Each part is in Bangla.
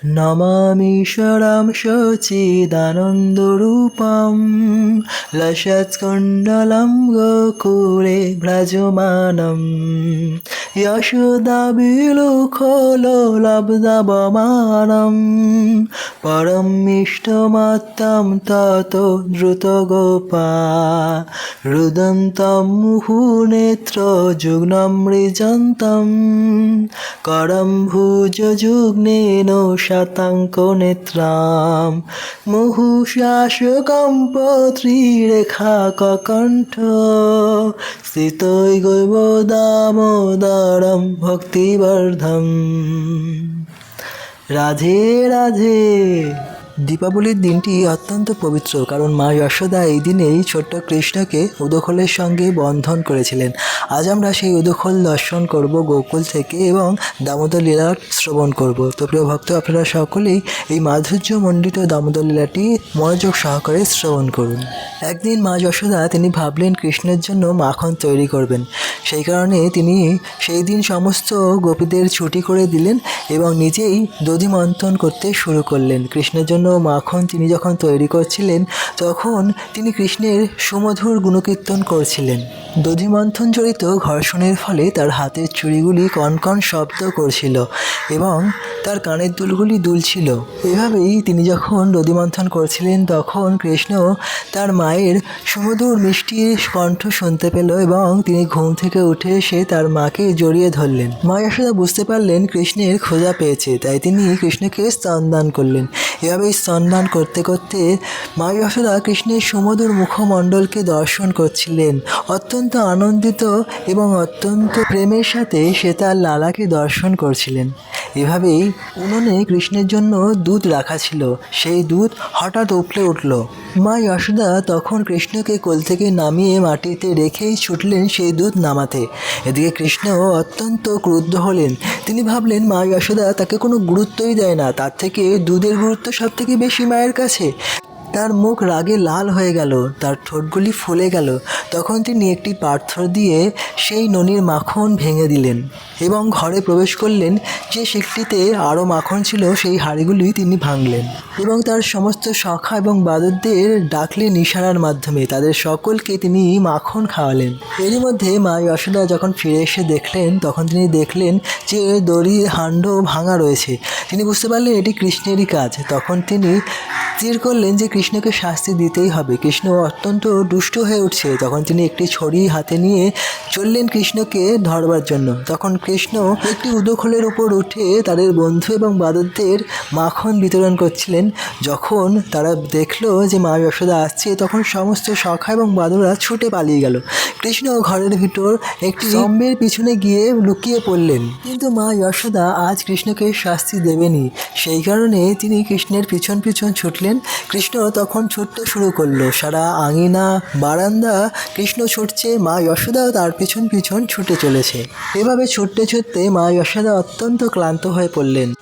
নমামীশ্বরম শচিদানন্দরূপম লসৎকুণ্ডলম গোকুলে ভ্রজমানম यशोदाबिलुखोलोलब्धवमानं परं इष्टमत्तं ततो द्रुतगोपा रुदन्तं मुहुनेत्रजुग्नं मृजन्तं करं भुजजुग्नेन শতাঙ্ক নেত্রাম মুহুশাসকম্প ত্রিরেখা ককণ্ঠ স্থিতৈ গৈব দামোদারম ভক্তিবর্ধম। রাধে রাধে। দীপাবলির দিনটি অত্যন্ত পবিত্র, কারণ মা যশোদা এই দিনেই ছোট্ট কৃষ্ণকে উদখলের সঙ্গে বন্ধন করেছিলেন। আজ আমরা সেই উদখল দর্শন করব গোকুল থেকে এবং দামোদর লীলা শ্রবণ করব। তো প্রিয় ভক্ত, আপনারা সকলেই এই মাধুর্যমণ্ডিত দামোদর লীলাটি মনোযোগ সহকারে শ্রবণ করুন। একদিন মা যশোদা তিনি ভাবলেন কৃষ্ণের জন্য মাখন তৈরি করবেন। সেই কারণে তিনি সেই দিন সমস্ত গোপীদের ছুটি করে দিলেন এবং নিজেই দধি মন্থন করতে শুরু করলেন। কৃষ্ণের জন্য মাখন তিনি যখন তৈরি করছিলেন, তখন তিনি কৃষ্ণের সুমধুর গুণকীর্তন করছিলেন। দধিমন্থন জড়িত ঘর্ষণের ফলে তার হাতের চুড়িগুলি কনকন শব্দ করছিল এবং তার কানের দুলগুলি দুলছিল। এভাবেই তিনি যখন দধি মন্থন করছিলেন, তখন কৃষ্ণ তার মায়ের সুমধুর মিষ্টি কণ্ঠ শুনতে পেল এবং তিনি ঘুম থেকে উঠে এসে তার মাকে জড়িয়ে ধরলেন। মা যশোদা বুঝতে পারলেন কৃষ্ণের খোঁজা পেয়েছে, তাই তিনি কৃষ্ণকে স্তন দান করলেন। এভাবেই স্তনদান করতে করতে মা যশোদা কৃষ্ণের সুমধুর মুখমণ্ডলকে দর্শন করছিলেন। অত্যন্ত আনন্দিত এবং অত্যন্ত প্রেমের সাথে সে তার লালাকে দর্শন করছিলেন। এভাবেই উনুনে কৃষ্ণের জন্য দুধ রাখা ছিল। সেই দুধ হঠাৎ উপলে উঠল। মা যশোদা তখন কৃষ্ণকে কোল থেকে নামিয়ে মাটিতে রেখেই ছুটলেন সেই দুধ নামাতে। এদিকে কৃষ্ণ অত্যন্ত ক্রুদ্ধ হলেন। তিনি ভাবলেন, মা যশোদা তাকে কোনো গুরুত্বই দেয় না। তার থেকে দুধের গুরুত্ব সব থেকে বেশি মায়ের কাছে। তার মুখ রাগে লাল হয়ে গেল, তার ঠোঁটগুলি ফুলে গেল। তখন তিনি একটি পাথর দিয়ে সেই ননির মাখন ভেঙে দিলেন এবং ঘরে প্রবেশ করলেন। যে শিকটিতে আরও মাখন ছিল, সেই হাড়িগুলি তিনি ভাঙলেন এবং তার সমস্ত সখা এবং বাদরদের ডাকলেন ইশারার মাধ্যমে তাদের সকলকে তিনি মাখন খাওয়ালেন। এরই মধ্যে মা যশোদা যখন ফিরে এসে দেখলেন, তখন তিনি দেখলেন যে দড়ি, হাণ্ড ভাঙা রয়েছে। তিনি বুঝতে পারলেন এটি কৃষ্ণেরই কাজ। তখন তিনি স্থির করলেন যে কৃষ্ণকে শাস্তি দিতেই হবে। কৃষ্ণ অত্যন্ত দুষ্ট হয়ে উঠছে। তখন তিনি একটি ছড়ি হাতে নিয়ে চললেন কৃষ্ণকে ধরবার জন্য। তখন কৃষ্ণ একটি উদখলের উপর উঠে তাদের বন্ধু এবং বাদরদের মাখন বিতরণ করছিলেন। যখন তারা দেখল যে মা যশোদা আসছে, তখন সমস্ত সখা এবং বাদরা ছুটে পালিয়ে গেল। কৃষ্ণ ঘরের ভিতর একটি স্তম্ভের পিছনে গিয়ে লুকিয়ে পড়লেন। কিন্তু মা যশোদা আজ কৃষ্ণকে শাস্তি দেবেনি। সেই কারণে তিনি কৃষ্ণের পিছন পিছন ছুটলেন। কৃষ্ণ তখন ছুটতে শুরু করল। সারা আঙিনা বারান্দা কৃষ্ণ ছুটছে, মা যশোদাও তার পিছন পিছন ছুটে চলেছে। এভাবে ছুটতে ছুটতে মা যশোদা অত্যন্ত ক্লান্ত হয়ে পড়লেন।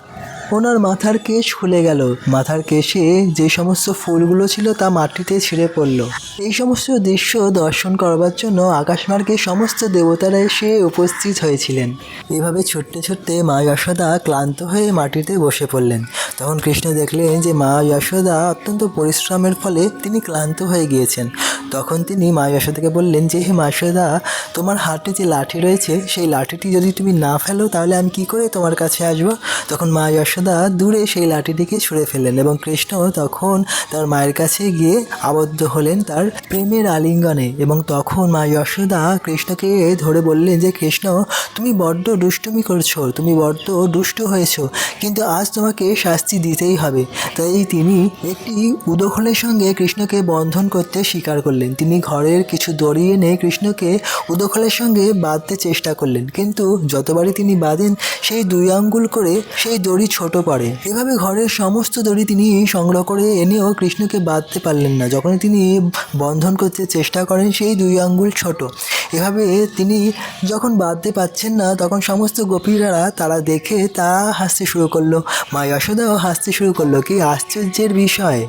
ওনার মাথার কেশ খুলে গেল। মাথার কেশে যে সমস্ত ফুলগুলো ছিল তা মাটিতে ছিঁড়ে পড়ল। এই সমস্ত দৃশ্য দর্শন করবার জন্য আকাশমার্গে সমস্ত দেবতারা এসে উপস্থিত হয়েছিলেন। এভাবে ছুটতে ছুটতে মা যশোদা ক্লান্ত হয়ে মাটিতে বসে পড়লেন। তখন কৃষ্ণ দেখলেন যে মা যশোদা অত্যন্ত পরিশ্রমের ফলে তিনি ক্লান্ত হয়ে গিয়েছেন। তখন তিনি মা যশোদাকে বললেন যে, হে মা যশোদা, তোমার হাতে যে লাঠি রয়েছে, সেই লাঠিটি যদি তুমি না ফেলো, তাহলে আমি কি করে তোমার কাছে আসব? তখন মা যশোদা দূরে সেই লাঠিটিকে ছুঁড়ে ফেললেন এবং কৃষ্ণ তখন তার মায়ের কাছে গিয়ে আবদ্ধ হলেন তার প্রেমের আলিঙ্গনে এবং তখন মা যশোদা কৃষ্ণকে ধরে বললেন যে, কৃষ্ণ, তুমি বড্ড দুষ্টুমি করছ, তুমি বড্ড দুষ্ট হয়েছো, কিন্তু আজ তোমাকে শাস্তি দিতেই হবে। তাই তিনি একটি উদখলের সঙ্গে কৃষ্ণকে বন্ধন করতে স্বীকার করলেন। তিনি ঘরের কিছু দড়ি এনে কৃষ্ণকে উদখলের সঙ্গে বাঁধতে চেষ্টা করলেন। কিন্তু যতবারই তিনি বাঁধেন, সেই দুই আঙ্গুল করে সেই দড়ি ছোট পড়ে এভাবে ঘরের সমস্ত দড়ি তিনি সংগ্রহ করে এনেও কৃষ্ণকে বাঁধতে পারলেন না। যখন তিনি বন্ধন করতে চেষ্টা করেন, সেই দুই আঙ্গুল ছোট। এভাবে তিনি যখন বাঁধতে পারছেন না, তখন সমস্ত গোপীরা তারা দেখে তা হাসতে শুরু করল। মা যশোদাও হাসতে শুরু করল, কি আশ্চর্যের বিষয়।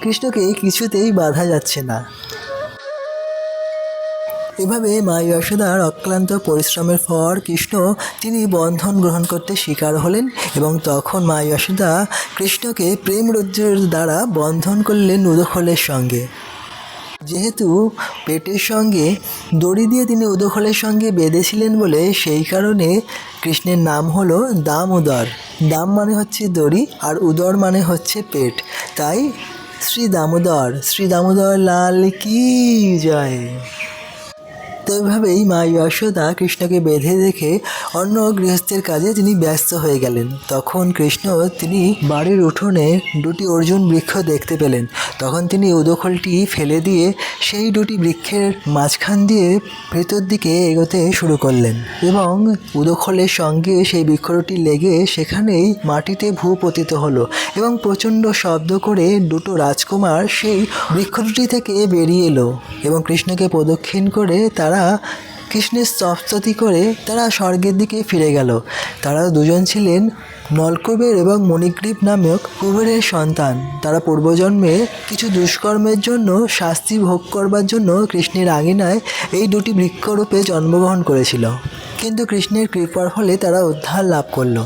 কৃষ্ণকে কিছুতেই বাধা যাচ্ছে না। এভাবে মা যশোদার অক্লান্ত পরিশ্রমের পর কৃষ্ণ তিনি বন্ধন গ্রহণ করতে স্বীকার হলেন এবং তখন মা যশোদা কৃষ্ণকে প্রেম রজ্জুর দ্বারা বন্ধন করলেন উদখলের সঙ্গে। যেহেতু পেটের সঙ্গে দড়ি দিয়ে তিনি উদখলের সঙ্গে বেঁধেছিলেন বলে সেই কারণে কৃষ্ণের নাম হলো দামোদর। দাম মানে হচ্ছে দড়ি আর উদর মানে হচ্ছে পেট। তাই শ্রী দামোদর শ্রী দামোদর লাল কি জয়? তো এইভাবেই মা যশোদা কৃষ্ণকে বেঁধে রেখে অন্য গৃহস্থের কাজে তিনি ব্যস্ত হয়ে গেলেন। তখন কৃষ্ণ তিনি বাড়ির উঠোনে দুটি অর্জুন বৃক্ষ দেখতে পেলেন। তখন তিনি উদখলটি ফেলে দিয়ে সেই দুটি বৃক্ষের মাঝখান দিয়ে ভেতর দিকে এগোতে শুরু করলেন এবং উদখলের সঙ্গে সেই বৃক্ষটি লেগে সেখানেই মাটিতে ভূপতিত হলো এবং প্রচণ্ড শব্দ করে দুটো রাজকুমার সেই বৃক্ষ থেকে বেরিয়ে এলো এবং কৃষ্ণকে প্রদক্ষিণ করে তারা কৃষ্ণের স্তবস্তুতি করে তারা স্বর্গের দিকে ফিরে গেল। তারা দুজন ছিলেন নলকুবের এবং মণিগ্রীব নামক কুবেরের সন্তান। তারা পূর্বজন্মে কিছু দুষ্কর্মের জন্য শাস্তি ভোগ করবার জন্য কৃষ্ণের আঙিনায় এই দুটি বৃক্ষরূপে জন্মগ্রহণ করেছিল। কিন্তু কৃষ্ণের কৃপার ফলে তারা উদ্ধার লাভ করল।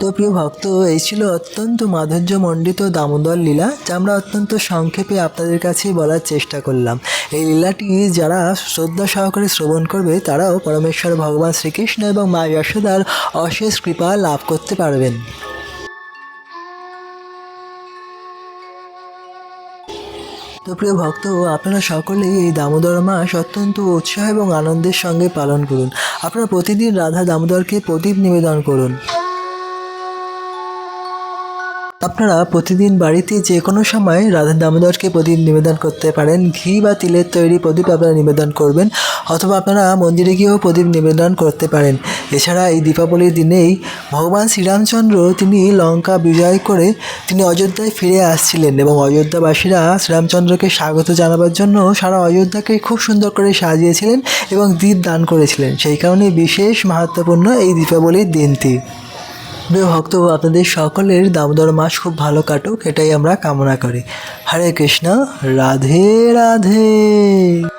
তো প্রিয় ভক্ত, এই ছিল অত্যন্ত মাধুর্যমণ্ডিত দামোদর লীলা, যা আমরা অত্যন্ত সংক্ষেপে আপনাদের কাছে বলার চেষ্টা করলাম। এই লীলাটি যারা শ্রদ্ধা সহকারে শ্রবণ করবে, তারাও পরমেশ্বর ভগবান শ্রীকৃষ্ণ এবং মা যশোদার অশেষ কৃপা লাভ করতে পারবেন। তো প্রিয় ভক্ত, আপনারা সকলেই এই দামোদর মাস অত্যন্ত উৎসাহ এবং আনন্দের সঙ্গে পালন করুন। আপনারা প্রতিদিন রাধা দামোদরকে প্রদীপ নিবেদন করুন। আপনারা প্রতিদিন বাড়িতে যে কোনো সময় রাধা দামোদরকে প্রদীপ নিবেদন করতে পারেন, ঘি বা তিলের তৈরি প্রদীপ আপনারা নিবেদন করবেন, অথবা আপনারা মন্দিরে গিয়েও প্রদীপ নিবেদন করতে পারেন। এছাড়া এই দীপাবলির দিনেই ভগবান শ্রীরামচন্দ্র তিনি লঙ্কা বিজয় করে তিনি অযোধ্যায় ফিরে আসছিলেন এবং অযোধ্যাবাসীরা শ্রীরামচন্দ্রকে স্বাগত জানাবার জন্য সারা অযোধ্যাকে খুব সুন্দর করে সাজিয়েছিলেন এবং দীপ দান করেছিলেন। সেই কারণে বিশেষ মাহাত্মপূর্ণ এই দীপাবলির দিনটি। প্রিয় ভক্ত, আপনাদের সকলের দামোদর মাস খুব ভালো কাটুক, এটাই আমরা কামনা করি। হরে কৃষ্ণ, রাধে রাধে।